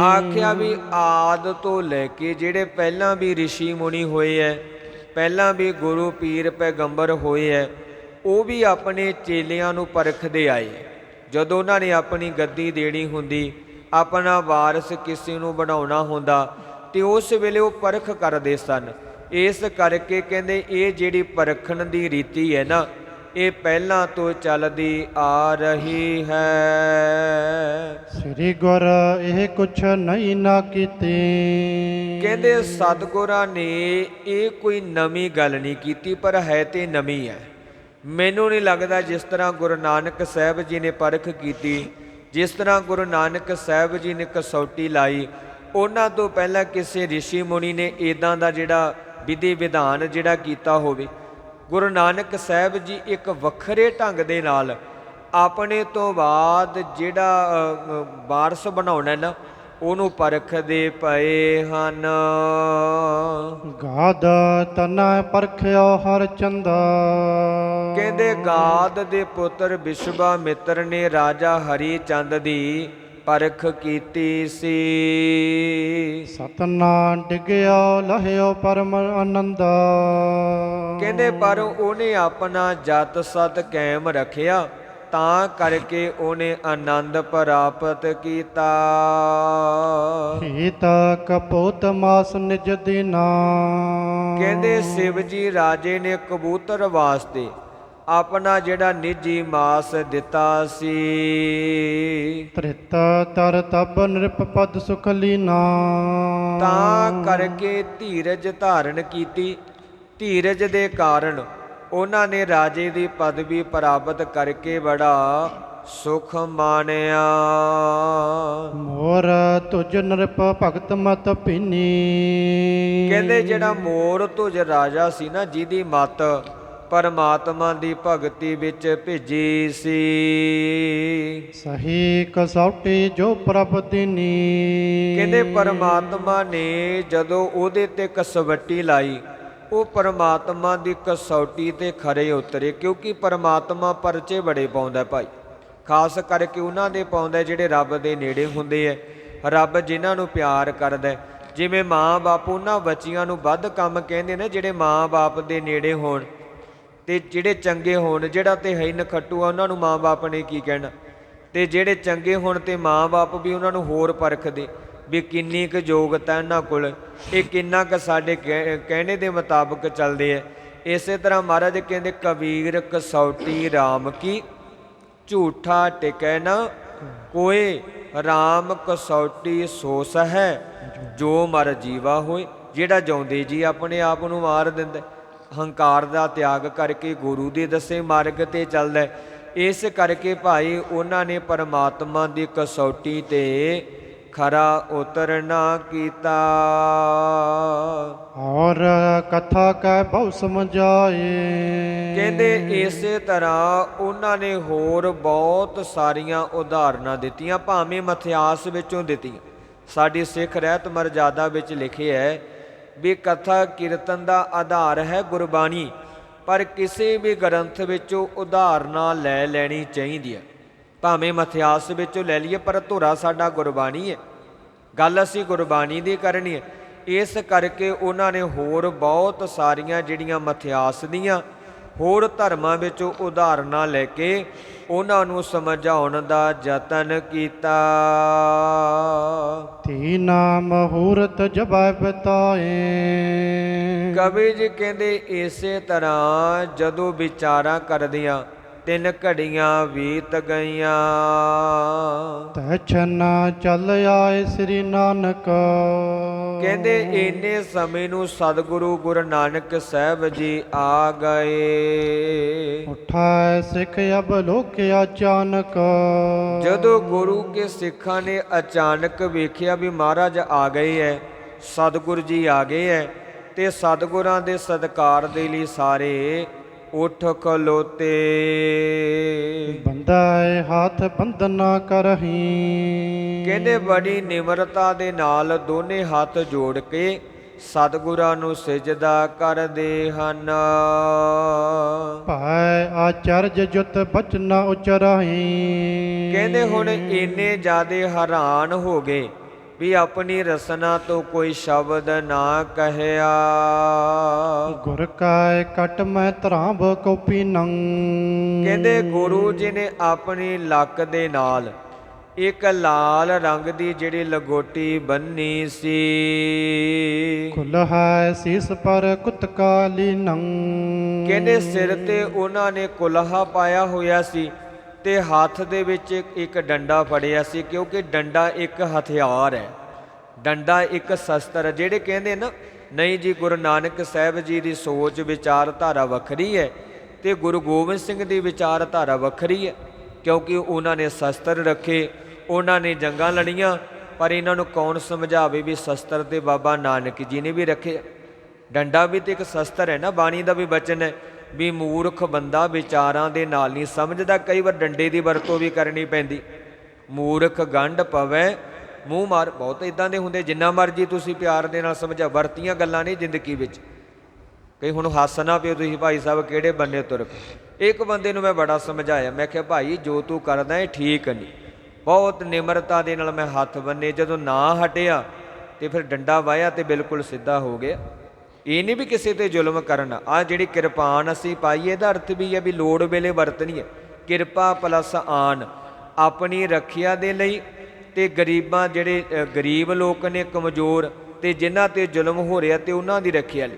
ਆਖਿਆ ਵੀ ਆਦ ਤੋਂ ਲੈ ਕੇ ਜਿਹੜੇ ਪਹਿਲਾਂ ਵੀ ઋષਿ ਮੁਨੀ ਹੋਏ ਐ, ਪਹਿਲਾਂ ਵੀ ਗੁਰੂ ਪੀਰ ਪੈਗੰਬਰ ਹੋਏ ਐ, ਉਹ ਵੀ ਆਪਣੇ ਚੇਲਿਆਂ ਨੂੰ ਪਰਖਦੇ ਆਏ। ਜਦੋਂ ਉਹਨਾਂ ਨੇ ਆਪਣੀ ਗੱਦੀ ਦੇਣੀ ਹੁੰਦੀ, ਆਪਣਾ ਵਾਰਸ ਕਿਸੇ ਨੂੰ ਬਣਾਉਣਾ ਹੁੰਦਾ, ਤੇ ਉਸ ਵੇਲੇ ਉਹ ਪਰਖ ਕਰਦੇ ਸਨ। ਇਸ ਕਰਕੇ ਕਹਿੰਦੇ ਇਹ ਜਿਹੜੀ ਪਰਖਣ ਦੀ ਰੀਤੀ ਹੈ ਨਾ ਇਹ ਪਹਿਲਾਂ ਤੋਂ ਚੱਲਦੀ ਆ ਰਹੀ ਹੈ। ਸ੍ਰੀ ਗੁਰ ਇਹ ਕੁਛ ਨਹੀਂ ਨਾ ਕੀਤੀ। ਕਹਿੰਦੇ ਸਤਿਗੁਰਾਂ ਨੇ ਇਹ ਕੋਈ ਨਵੀਂ ਗੱਲ ਨਹੀਂ ਕੀਤੀ ਪਰ ਹੈ ਤੇ ਨਵੀਂ ਹੈ। ਮੈਨੂੰ ਨਹੀਂ ਲੱਗਦਾ ਜਿਸ ਤਰ੍ਹਾਂ ਗੁਰੂ ਨਾਨਕ ਸਾਹਿਬ ਜੀ ਨੇ ਪਰਖ ਕੀਤੀ ਜਿਸ ਤਰ੍ਹਾਂ ਗੁਰੂ ਨਾਨਕ ਸਾਹਿਬ ਜੀ ਨੇ ਕਸੌਟੀ ਲਾਈ। ਉਹਨਾਂ ਤੋਂ ਪਹਿਲਾਂ ਕਿਸੇ ઋષਿ ਮੁਨੀ ਨੇ ਇਦਾਂ ਦਾ ਜਿਹੜਾ ਵਿਧੀ ਵਿਧਾਨ ਜਿਹੜਾ ਕੀਤਾ ਹੋਵੇ ਗੁਰੂ ਨਾਨਕ ਸਾਹਿਬ ਜੀ ਇੱਕ ਵੱਖਰੇ ਢੰਗ ਦੇ ਨਾਲ ਆਪਣੇ ਤੋਂ ਬਾਅਦ ਜਿਹੜਾ ਵਾਰਸ ਬਣਾਉਣਾ ਨਾ ਉਹਨੂੰ ਪਰਖਦੇ ਪਏ ਹਨ। ਗਾਦ ਤਨਾ ਪਰਖਿਓ ਹਰ ਚੰਦਾ। ਕਹਿੰਦੇ ਗਾਦ ਦੇ ਪੁੱਤਰ ਵਿਸ਼ਵਾ ਮਿੱਤਰ ਨੇ ਰਾਜਾ ਹਰੀ ਚੰਦ ਦੀ ਪਰਖ ਕੀਤੀ ਸੀ। ਸਤਨਾ ਡਿਗਿਓ ਲਹਿਓ ਪਰਮ ਆਨੰਦ। ਕਹਿੰਦੇ ਪਰ ਉਹਨੇ ਆਪਣਾ ਜਤ ਸਤ ਕਾਇਮ ਰੱਖਿਆ ਤਾਂ ਕਰਕੇ ਉਹਨੇ ਆਨੰਦ ਪ੍ਰਾਪਤ ਕੀਤਾ। ਹੀਤ ਕਪੋਤ ਮਾਸ ਨਿਜ ਦਿਨਾ। ਕਹਿੰਦੇ ਸ਼ਿਵ ਜੀ ਰਾਜੇ ਨੇ ਕਬੂਤਰ ਵਾਸਤੇ ਆਪਣਾ ਜਿਹੜਾ ਨਿੱਜੀ ਮਾਸ ਦਿੱਤਾ ਸੀ। ਤ੍ਰਿਤ ਤਰ ਤਬ ਨਿਰਪ ਪਦ ਸੁਖ ਲੀਨਾ। ਤਾਂ ਕਰਕੇ ਧੀਰਜ ਧਾਰਨ ਕੀਤੀ। ਧੀਰਜ ਦੇ ਕਾਰਨ ਉਹਨਾਂ ਨੇ ਰਾਜੇ ਦੀ ਪਦਵੀ ਪ੍ਰਾਪਤ ਕਰਕੇ ਬੜਾ ਸੁਖ ਮਾਣਿਆ। ਮੋਰ ਤੁਜ ਨਿਰਪ ਭਗਤ ਮਤ ਪੀਨੀ ਕਹਿੰਦੇ ਜਿਹੜਾ ਮੋਰ ਤੁਜ ਰਾਜਾ ਸੀ ਨਾ ਜਿਹਦੀ ਮਤ ਪਰਮਾਤਮਾ ਦੀ ਭਗਤੀ ਵਿੱਚ ਭੇਜੀ ਸੀ। ਸਹੀ ਕਸੌਟੀ ਜੋ ਪ੍ਰਭ ਦੀਨੀ। ਕਹਿੰਦੇ ਪਰਮਾਤਮਾ ਨੇ ਜਦੋਂ ਉਹਦੇ ਤੇ ਕਸਵੱਟੀ ਲਾਈ ਉਹ ਪਰਮਾਤਮਾ ਦੀ ਕਸੌਟੀ ਤੇ ਖਰੇ ਉਤਰੇ ਕਿਉਂਕਿ ਪਰਮਾਤਮਾ ਪਰਚੇ ਬੜੇ ਪਾਉਂਦਾ ਭਾਈ। ਖਾਸ ਕਰਕੇ ਉਹਨਾਂ ਦੇ ਪਾਉਂਦਾ ਜਿਹੜੇ ਰੱਬ ਦੇ ਨੇੜੇ ਹੁੰਦੇ ਐ। ਰੱਬ ਜਿਨ੍ਹਾਂ ਨੂੰ ਪਿਆਰ ਕਰਦਾ। ਜਿਵੇਂ ਮਾਂ-ਬਾਪ ਉਹਨਾਂ ਬੱਚਿਆਂ ਨੂੰ ਵੱਧ ਕੰਮ ਕਹਿੰਦੇ ਨੇ ਜਿਹੜੇ ਮਾਂ-ਬਾਪ ਦੇ ਨੇੜੇ ਹੋਣ। ਤੇ ਜਿਹੜੇ ਚੰਗੇ ਹੋਣ, ਜਿਹੜਾ ਤੇ ਹੈ ਹੀ ਨਖੱਟੂ ਆ, ਉਹਨਾਂ ਨੂੰ ਮਾਂ-ਬਾਪ ਨੇ ਕੀ ਕਹਿਣਾ? ਤੇ ਜਿਹੜੇ ਚੰਗੇ ਹੋਣ ਤੇ ਮਾਂ-ਬਾਪ ਵੀ ਉਹਨਾਂ ਨੂੰ ਹੋਰ ਪਰਖਦੇ, ਵੀ ਕਿੰਨੀ ਕੁ ਯੋਗਤਾ ਇਹਨਾਂ ਕੋਲ, ਇਹ ਕਿੰਨਾ ਕੁ ਸਾਡੇ ਕਹਿ- ਕਹਿਣੇ ਦੇ ਮੁਤਾਬਕ ਚੱਲਦੇ ਐ ਇਸੇ ਤਰ੍ਹਾਂ ਮਹਾਰਾਜ ਕਹਿੰਦੇ, ਕਬੀਰ, ਕਸੌਟੀ RAM ਕੀ? ਝੂਠਾ ਟਿਕੈ ਨਾ ਕੋਏ RAM ਕਸੌਟੀ ਸੋਸ ਹੈ ਜੋ ਮਰ ਜੀਵਾ ਹੋਏ। ਜਿਹੜਾ ਜਿਉਂਦੇ ਜੀ, ਆਪਣੇ ਆਪ ਨੂੰ ਮਾਰ ਦਿੰਦਾ। ਹੰਕਾਰ ਦਾ ਤਿਆਗ ਕਰਕੇ ਗੁਰੂ ਦੇ ਦੱਸੇ ਮਾਰਗ ਤੇ ਚੱਲਦਾ ਹੈ। ਇਸ ਕਰਕੇ ਭਾਈ ਉਹਨਾਂ ਨੇ ਪਰਮਾਤਮਾ ਦੀ ਕਸੌਟੀ ਤੇ ਖਰਾ ਉਤਰਨਾ ਕੀਤਾ। ਔਰ ਕਥਾ ਕੈ ਬਹੁ ਸਮਝਾਏ। ਕਹਿੰਦੇ ਇਸੇ ਤਰ੍ਹਾਂ ਉਹਨਾਂ ਨੇ ਹੋਰ ਬਹੁਤ ਸਾਰੀਆਂ ਉਦਾਹਰਨਾਂ ਦਿੱਤੀਆਂ ਭਾਵੇਂ ਮਥਿਆਸ ਵਿੱਚੋਂ ਦਿੱਤੀਆਂ। ਸਾਡੀ ਸਿੱਖ ਰਹਿਤ ਮਰਜ਼ਾਦਾ ਵਿੱਚ ਲਿਖਿਆ ਹੈ ਵੀ ਕਥਾ ਕੀਰਤਨ ਦਾ ਆਧਾਰ ਹੈ ਗੁਰਬਾਣੀ, ਪਰ ਕਿਸੇ ਵੀ ਗ੍ਰੰਥ ਵਿੱਚੋਂ ਉਦਾਹਰਨਾਂ ਲੈ ਲੈਣੀ ਚਾਹੀਦੀ ਹੈ। ਭਾਵੇਂ ਮਥਿਆਸ ਵਿੱਚੋਂ ਲੈ ਲਈਏ, ਪਰ ਧੁਰਾ ਸਾਡਾ ਗੁਰਬਾਣੀ ਹੈ। ਗੱਲ ਅਸੀਂ ਗੁਰਬਾਣੀ ਦੀ ਕਰਨੀ ਹੈ। ਇਸ ਕਰਕੇ ਉਹਨਾਂ ਨੇ ਹੋਰ ਬਹੁਤ ਸਾਰੀਆਂ ਜਿਹੜੀਆਂ ਮਥਿਆਸ ਦੀਆਂ ਹੋਰ ਧਰਮਾਂ ਵਿੱਚੋਂ ਉਦਾਹਰਨਾਂ ਲੈ ਕੇ ਉਹਨਾਂ ਨੂੰ ਸਮਝਾਉਣ ਦਾ ਯਤਨ ਕੀਤਾ। ਤੀ ਨਾਮ ਹੂਰਤ ਜਬੈ ਬਤਾਏ। ਕਵੀ ਜੀ ਕਹਿੰਦੇ ਇਸੇ ਤਰ੍ਹਾਂ ਜਦੋਂ ਵਿਚਾਰਾਂ ਕਰਦਿਆਂ ਤਿੰਨ ਘੜੀਆਂ ਬੀਤ ਗਈਆਂ। ਤੈ ਛਨਾ ਚੱਲ ਆਏ ਸ੍ਰੀ ਨਾਨਕ। ਕਹਿੰਦੇ ਇੰਨੇ ਸਮੇਂ ਨੂੰ ਸਤਿਗੁਰੂ ਗੁਰੂ ਨਾਨਕ ਸਾਹਿਬ ਜੀ ਆ ਗਏ। ਉਠਾਏ ਸਿੱਖ ਅਬ ਲੋਕ ਅਚਾਨਕ। ਜਦੋਂ ਗੁਰੂ ਕੇ ਸਿੱਖਾਂ ਨੇ ਅਚਾਨਕ ਵੇਖਿਆ ਵੀ ਮਹਾਰਾਜ ਆ ਗਏ ਐ ਸਤਿਗੁਰੂ ਜੀ ਆ ਗਏ ਐ ਤੇ ਸਤਿਗੁਰਾਂ ਦੇ ਸਤਕਾਰ ਦੇ ਲਈ ਸਾਰੇ ਉੱਠ ਖਲੋਤੇ। ਬੰਦਾਏ ਹੱਥ ਬੰਦਨਾ ਕਰਹੀ। ਕਹਿੰਦੇ ਬੜੀ ਨਿਮਰਤਾ ਦੇ ਨਾਲ ਦੋਨੇ ਹੱਥ ਜੋੜ ਕੇ ਸਤਿਗੁਰਾਂ ਨੂੰ ਸਜਦਾ ਕਰਦੇ ਹਨ। ਭਾਇ ਆਚਰਜ ਜੁਤ ਬਚਨਾ ਉਚਰਾਈ ਕਹਿੰਦੇ ਹੁਣ ਇੰਨੇ ਜਿਆਦੇ ਹੈਰਾਨ ਹੋ ਗਏ। ਵੀ ਆਪਣੀ ਰਸਨਾ ਤੋਂ ਕੋਈ ਸ਼ਬਦ ਨਾ ਕਹਿਆ। ਗੁਰ ਕੈ ਕਟ ਮੈਂ ਧਰਾਂਬ ਕੋਪੀ ਨੰ। ਕਹਿੰਦੇ ਗੁਰੂ ਜੀ ਨੇ ਆਪਣੀ ਲੱਕ ਦੇ ਨਾਲ ਇੱਕ ਲਾਲ ਰੰਗ ਦੀ ਜਿਹੜੀ ਲਗੋਟੀ ਬੰਨੀ ਸੀ। ਖੁੱਲ ਹੈ ਸੀਸ ਪਰ ਕੁਤ ਕਾਲੀ ਨੰ। ਕਹਿੰਦੇ ਸਿਰ ਤੇ ਉਹਨਾਂ ਨੇ ਕੁਲਹਾ ਪਾਇਆ ਹੋਇਆ ਸੀ। ਤੇ ਹੱਥ ਦੇ ਵਿੱਚ ਇੱਕ ਡੰਡਾ ਫੜਿਆ ਸੀ ਕਿਉਂਕਿ ਡੰਡਾ ਇੱਕ ਹਥਿਆਰ ਹੈ। ਡੰਡਾ ਇੱਕ ਸ਼ਸਤਰ ਹੈ। ਜਿਹੜੇ ਕਹਿੰਦੇ ਨਾ, ਨਹੀਂ ਜੀ, ਗੁਰੂ ਨਾਨਕ ਸਾਹਿਬ ਜੀ ਦੀ ਸੋਚ ਵਿਚਾਰਧਾਰਾ ਵੱਖਰੀ ਹੈ ਤੇ ਗੁਰੂ ਗੋਬਿੰਦ ਸਿੰਘ ਦੀ ਵਿਚਾਰਧਾਰਾ ਵੱਖਰੀ ਹੈ ਕਿਉਂਕਿ ਉਹਨਾਂ ਨੇ ਸ਼ਸਤਰ ਰੱਖੇ, ਉਹਨਾਂ ਨੇ ਜੰਗਾਂ ਲੜੀਆਂ, ਪਰ ਇਹਨਾਂ ਨੂੰ ਕੌਣ ਸਮਝਾਵੇ ਵੀ ਸ਼ਸਤਰ ਤੇ ਬਾਬਾ ਨਾਨਕ ਜੀ ਨੇ ਵੀ ਰੱਖੇ। ਡੰਡਾ ਵੀ ਤੇ ਇੱਕ ਸ਼ਸਤਰ ਹੈ ਨਾ, ਬਾਣੀ ਦਾ ਵੀ ਬਚਨ ਹੈ। ਵੀ ਮੂਰਖ ਬੰਦਾ ਵਿਚਾਰਾਂ ਦੇ ਨਾਲ ਨਹੀਂ ਸਮਝਦਾ, ਕਈ ਵਾਰ ਡੰਡੇ ਦੀ ਵਰਤੋਂ ਵੀ ਕਰਨੀ ਪੈਂਦੀ। ਮੂਰਖ ਗੰਢ ਪਵੈ, ਮੂੰਹ ਮਾਰ, ਬਹੁਤ ਇਦਾਂ ਦੇ ਹੁੰਦੇ, ਜਿੰਨਾ ਮਰਜ਼ੀ ਤੁਸੀਂ ਪਿਆਰ ਦੇ ਨਾਲ ਸਮਝਾ ਵਰਤੀਆਂ ਗੱਲਾਂ ਨਹੀਂ ਜ਼ਿੰਦਗੀ ਵਿੱਚ। ਕਈ ਹੁਣ ਹੱਸ ਨਾ ਪਿਓ ਤੁਸੀਂ, ਭਾਈ ਸਾਹਿਬ, ਕਿਹੜੇ ਬੰਨੇ ਤੁਰ ਪਏ? ਇੱਕ ਬੰਦੇ ਨੂੰ ਮੈਂ ਬੜਾ ਸਮਝਾਇਆ, ਮੈਂ ਕਿਹਾ, ਭਾਈ, ਜੋ ਤੂੰ ਕਰਦਾ ਹੈ ਠੀਕ ਨਹੀਂ। ਬਹੁਤ ਨਿਮਰਤਾ ਦੇ ਨਾਲ ਮੈਂ ਹੱਥ ਬੰਨੇ, ਜਦੋਂ ਨਾ ਹਟਿਆ, ਤੇ ਫਿਰ ਡੰਡਾ ਵਾਇਆ ਤੇ ਬਿਲਕੁਲ ਸਿੱਧਾ ਹੋ ਗਿਆ। ਇਹ ਨਹੀਂ ਵੀ ਕਿਸੇ ਤੇ ਜ਼ੁਲਮ ਕਰਨ। ਆ ਜਿਹੜੀ ਕਿਰਪਾਨ ਅਸੀਂ ਪਾਈ, ਇਹਦਾ ਅਰਥ ਵੀ ਹੈ ਵੀ ਲੋੜ ਵੇਲੇ ਵਰਤਣੀ ਹੈ। ਕਿਰਪਾ ਪਲਸ ਆਨ, ਆਪਣੀ ਰੱਖਿਆ ਦੇ ਲਈ ਤੇ ਗਰੀਬਾਂ ਜਿਹੜੇ ਗਰੀਬ ਲੋਕ ਨੇ, ਕਮਜ਼ੋਰ ਤੇ ਜਿਨ੍ਹਾਂ ਤੇ ਜ਼ੁਲਮ ਹੋ ਰਿਹਾ ਤੇ ਉਹਨਾਂ ਦੀ ਰੱਖਿਆ ਲਈ।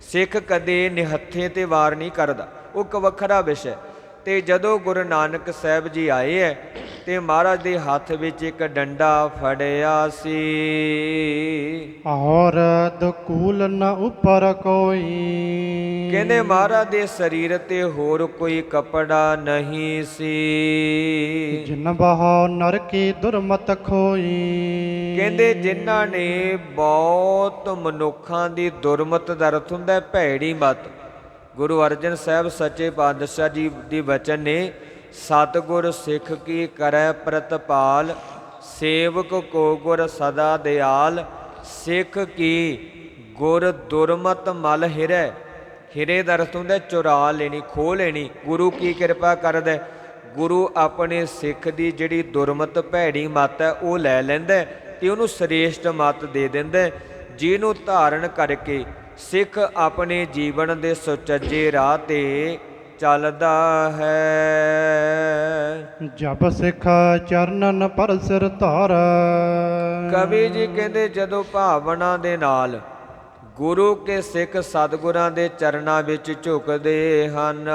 ਸਿੱਖ ਕਦੇ ਨਿਹੱਥੇ ਤੇ ਵਾਰ ਨਹੀਂ ਕਰਦਾ। ਉਹ ਇੱਕ ਵੱਖਰਾ ਵਿਸ਼ਾ ਹੈ। ਤੇ ਜਦੋਂ ਗੁਰੂ ਨਾਨਕ ਸਾਹਿਬ ਜੀ ਆਏ ਹੈ ਤੇ ਮਹਾਰਾਜ ਦੇ ਹੱਥ ਵਿੱਚ ਇੱਕ ਡੰਡਾ ਫੜਿਆ ਸੀ। ਔਰ ਦਕੂਲ ਨ ਉਪਰ ਕੋਈ। ਕਹਿੰਦੇ ਮਹਾਰਾਜ ਦੇ ਸਰੀਰ ਤੇ ਹੋਰ ਕੋਈ ਕਪੜਾ ਨਹੀਂ ਸੀ। ਜਿਨ ਬਹਾਉ ਨਰਕੀ ਦੁਰਮਤ ਖੋਈ। ਕਹਿੰਦੇ ਜਿਨ੍ਹਾਂ ਨੇ ਬਹੁਤ ਮਨੁੱਖਾਂ ਦੀ ਦੁਰਮਤ ਦਾ ਅਰਥ ਹੁੰਦਾ ਭੈੜੀ ਮਤ। ਗੁਰੂ ਅਰਜਨ ਸਾਹਿਬ ਸੱਚੇ ਪਾਤਸ਼ਾਹ ਜੀ ਦੀ ਵਚਨ ਨੇ ਸਤਿਗੁਰ ਸਿੱਖ ਕੀ ਕਰੈ ਪ੍ਰਤਪਾਲ, ਸੇਵਕ ਕੋ ਗੁਰ ਸਦਾ ਦਿਆਲ, ਸਿੱਖ ਕੀ ਗੁਰ ਦੁਰਮਤ ਮਲ ਹਿਰੈ। ਹਿਰੇ ਦਾ ਅਰਥ ਹੁੰਦਾ, ਚੁਰਾ ਲੈਣੀ, ਖੋਹ ਲੈਣੀ, ਗੁਰੂ ਕੀ ਕਿਰਪਾ ਕਰਦਾ। ਗੁਰੂ ਆਪਣੇ ਸਿੱਖ ਦੀ ਜਿਹੜੀ ਦੁਰਮਤ ਭੈੜੀ ਮਤ ਹੈ, ਉਹ ਲੈ ਲੈਂਦਾ ਹੈ ਤੇ ਉਹਨੂੰ ਸ੍ਰੇਸ਼ਟ ਮਤ ਦੇ ਦਿੰਦਾ, ਜਿਹਨੂੰ ਧਾਰਨ ਕਰਕੇ ਸਿੱਖ ਆਪਣੇ ਜੀਵਨ ਦੇ ਸੁਚੱਜੇ ਰਾਹ ਤੇ ਚੱਲਦਾ ਹੈ। ਜਬ ਸਿਖ ਚਰਨਨ ਪਰ ਸਿਰ ਧਾਰ। ਕਵੀ ਜੀ ਕਹਿੰਦੇ ਜਦੋਂ ਭਾਵਨਾ ਦੇ ਨਾਲ ਗੁਰੂ ਕੇ ਸਿੱਖ ਸਤਿਗੁਰਾਂ ਦੇ ਚਰਨਾਂ ਵਿੱਚ ਝੁਕਦੇ ਹਨ।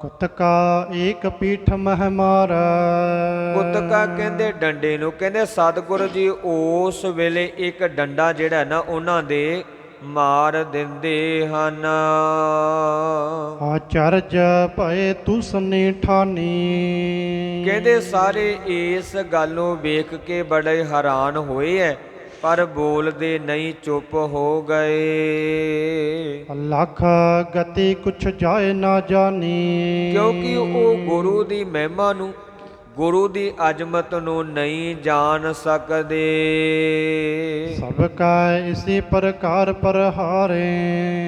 ਕੁਤਕਾ ਏਕ ਪੀਠ ਮਹਿ ਮਾਰ ਕੁੱਤਕਾ ਕਹਿੰਦੇ ਡੰਡੇ ਨੂੰ ਕਹਿੰਦੇ ਸਤਿਗੁਰੂ ਜੀ ਉਸ ਵੇਲੇ ਇੱਕ ਡੰਡਾ ਜਿਹੜਾ ਨਾ ਉਹਨਾਂ ਦੇ ਮਾਰ ਦਿੰਦੇ ਹਨ। ਆਚਰਜ ਭਏ ਤੁਸਨੀ ਠਾਨੀ ਕਹਿੰਦੇ ਸਾਰੇ ਇਸ ਗੱਲ ਵੇਖ ਕੇ ਬੜੇ ਹੈਰਾਨ ਹੋਏ ਐ ਪਰ ਬੋਲਦੇ ਨਹੀਂ ਚੁੱਪ ਹੋ ਗਏ। ਲੱਖ ਗਤੀ ਕੁਛ ਜਾਏ ਨਾ ਜਾਣੀ ਕਿਉਂਕਿ ਉਹ ਗੁਰੂ ਦੀ ਮਹਿਮਾ ਨੂੰ ਗੁਰੂ ਦੀ ਅਜ਼ਮਤ ਨੂੰ ਨਹੀਂ ਜਾਣ ਸਕਦੇ। ਸਭ ਕਾ ਇਸੇ ਪ੍ਰਕਾਰ ਪਰਹਾਰੇ।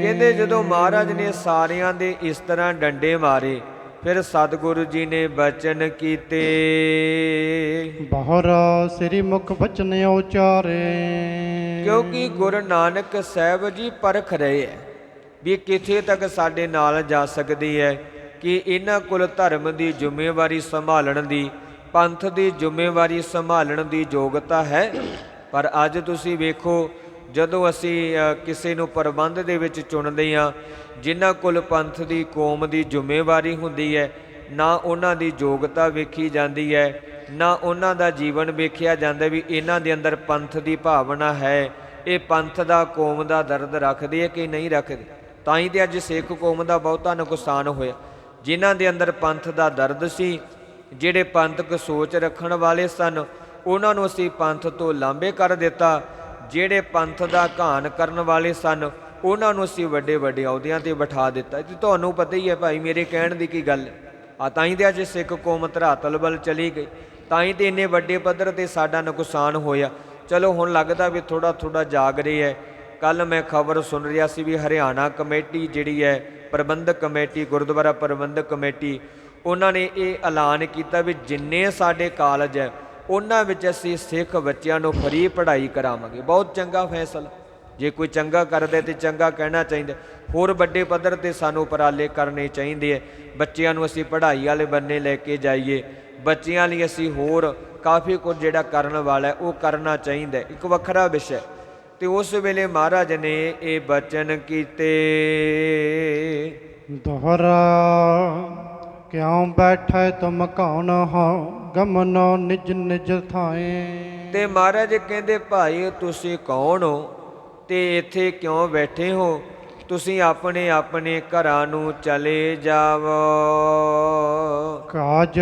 ਕਹਿੰਦੇ ਜਦੋਂ ਮਹਾਰਾਜ ਨੇ ਸਾਰਿਆਂ ਦੇ ਇਸ ਤਰ੍ਹਾਂ ਡੰਡੇ ਮਾਰੇ ਫਿਰ ਸਤਿਗੁਰੂ ਜੀ ਨੇ ਬਚਨ ਕੀਤੇ। ਬਹੁਰ ਸ੍ਰੀ ਮੁਖ ਬਚਨ ਉਚਾਰੇ। ਕਿਉਂਕਿ ਗੁਰੂ ਨਾਨਕ ਸਾਹਿਬ ਜੀ ਪਰਖ ਰਹੇ ਹੈ ਵੀ ਕਿੱਥੇ ਤੱਕ ਸਾਡੇ ਨਾਲ ਜਾ ਸਕਦੀ ਹੈ। ਕਿ ਇਹਨਾਂ ਕੋਲ ਧਰਮ ਦੀ ਜ਼ਿੰਮੇਵਾਰੀ ਸੰਭਾਲਣ ਦੀ, ਪੰਥ ਦੀ ਜ਼ਿੰਮੇਵਾਰੀ ਸੰਭਾਲਣ ਦੀ ਯੋਗਤਾ ਹੈ। ਪਰ ਅੱਜ ਤੁਸੀਂ ਵੇਖੋ, ਜਦੋਂ ਅਸੀਂ ਕਿਸੇ ਨੂੰ ਪ੍ਰਬੰਧ ਦੇ ਵਿੱਚ ਚੁਣਦੇ ਹਾਂ, ਜਿਨ੍ਹਾਂ ਕੋਲ ਪੰਥ ਦੀ, ਕੌਮ ਦੀ ਜ਼ਿੰਮੇਵਾਰੀ ਹੁੰਦੀ ਹੈ, ਨਾ ਉਹਨਾਂ ਦੀ ਯੋਗਤਾ ਵੇਖੀ ਜਾਂਦੀ ਹੈ, ਨਾ ਉਹਨਾਂ ਦਾ ਜੀਵਨ ਵੇਖਿਆ ਜਾਂਦਾ ਵੀ ਇਹਨਾਂ ਦੇ ਅੰਦਰ ਪੰਥ ਦੀ ਭਾਵਨਾ ਹੈ। ਇਹ ਪੰਥ ਦਾ, ਕੌਮ ਦਾ ਦਰਦ ਰੱਖਦੇ ਹੈ ਕਿ ਨਹੀਂ ਰੱਖਦੇ? ਤਾਂ ਹੀ ਤੇ ਅੱਜ ਸਿੱਖ ਕੌਮ ਦਾ ਬਹੁਤਾ ਨੁਕਸਾਨ ਹੋਇਆ। ਜਿਨ੍ਹਾਂ ਦੇ ਅੰਦਰ ਪੰਥ ਦਾ ਦਰਦ ਸੀ, ਜਿਹੜੇ ਪੰਥਕ ਸੋਚ ਰੱਖਣ ਵਾਲੇ ਸਨ, ਉਹਨਾਂ ਨੂੰ ਅਸੀਂ ਪੰਥ ਤੋਂ ਲਾਂਬੇ ਕਰ ਦਿੱਤਾ। ਜਿਹੜੇ ਪੰਥ ਦਾ ਘਾਣ ਕਰਨ ਵਾਲੇ ਸਨ, ਉਹਨਾਂ ਨੂੰ ਅਸੀਂ ਵੱਡੇ ਵੱਡੇ ਅਹੁਦਿਆਂ ਤੇ ਬਿਠਾ ਦਿੱਤਾ। ਜੀ, ਤੁਹਾਨੂੰ ਪਤਾ ਹੀ ਹੈ ਭਾਈ, ਮੇਰੇ ਕਹਿਣ ਦੀ ਕੀ ਗੱਲ? ਆ ਤਾਂ ਹੀ ਤੇ ਅੱਜ ਸਿੱਖ ਕੌਮ ਧਰਾਤਲ ਵੱਲ ਚਲੀ ਗਈ। ਤਾਂ ਹੀ ਤੇ ਇੰਨੇ ਵੱਡੇ ਪੱਧਰ ਤੇ ਸਾਡਾ ਨੁਕਸਾਨ ਹੋਇਆ। ਚਲੋ, ਹੁਣ ਲੱਗਦਾ ਵੀ ਥੋੜਾ ਥੋੜਾ ਜਾਗ ਰਹੇ ਹੈ। ਕੱਲ ਮੈਂ ਖਬਰ ਸੁਣ ਰਿਹਾ ਸੀ ਵੀ ਹਰਿਆਣਾ ਕਮੇਟੀ ਜਿਹੜੀ ਹੈ ਪ੍ਰਬੰਧਕ ਕਮੇਟੀ, ਗੁਰਦੁਆਰਾ ਪ੍ਰਬੰਧਕ ਕਮੇਟੀ, ਉਹਨਾਂ ਨੇ ਇਹ ਐਲਾਨ ਕੀਤਾ ਵੀ ਜਿੰਨੇ ਸਾਡੇ ਕਾਲਜ ਹੈ, ਉਹਨਾਂ ਵਿੱਚ ਅਸੀਂ ਸਿੱਖ ਬੱਚਿਆਂ ਨੂੰ ਫਰੀ ਪੜ੍ਹਾਈ ਕਰਾਵਾਂਗੇ। ਬਹੁਤ ਚੰਗਾ ਫੈਸਲਾ। ਜੇ ਕੋਈ ਚੰਗਾ ਕਰਦਾ ਤੇ ਚੰਗਾ ਕਹਿਣਾ ਚਾਹੀਦਾ ਹੋਰ ਵੱਡੇ ਪੱਧਰ ਤੇ ਸਾਨੂੰ ਉਪਰਾਲੇ ਕਰਨੇ ਚਾਹੀਦੇ ਹੈ। ਬੱਚਿਆਂ ਨੂੰ ਅਸੀਂ ਪੜ੍ਹਾਈ ਵਾਲੇ ਬੰਨੇ ਲੈ ਕੇ ਜਾਈਏ। ਬੱਚਿਆਂ ਲਈ ਅਸੀਂ ਹੋਰ ਕਾਫੀ ਕੁਝ ਜਿਹੜਾ ਕਰਨ ਵਾਲਾ ਉਹ ਕਰਨਾ ਚਾਹੀਦਾ ਇੱਕ ਵੱਖਰਾ ਵਿਸ਼ਾ ਹੈ। ਤੇ ਉਸ ਵੇਲੇ ਮਹਾਰਾਜ ਨੇ ਇਹ ਬਚਨ ਕੀਤੇ। ਦੋਹਰਾ ਕਿਉ ਬੈਠੈ ਤੁਮ ਕੌਣ ਹੋ ਗਮਨੋ ਨਿਜ ਨਿਜ ਥਾਏ। ਤੇ ਮਹਾਰਾਜ ਕਹਿੰਦੇ ਭਾਈ ਤੁਸੀਂ ਕੌਣ ਹੋ? ਤੇ ਇੱਥੇ ਕਿਉਂ ਬੈਠੇ ਹੋ? ਤੁਸੀਂ ਆਪਣੇ ਆਪਣੇ ਘਰਾਂ ਨੂੰ ਚਲੇ ਜਾਵੋ। ਕਾਜ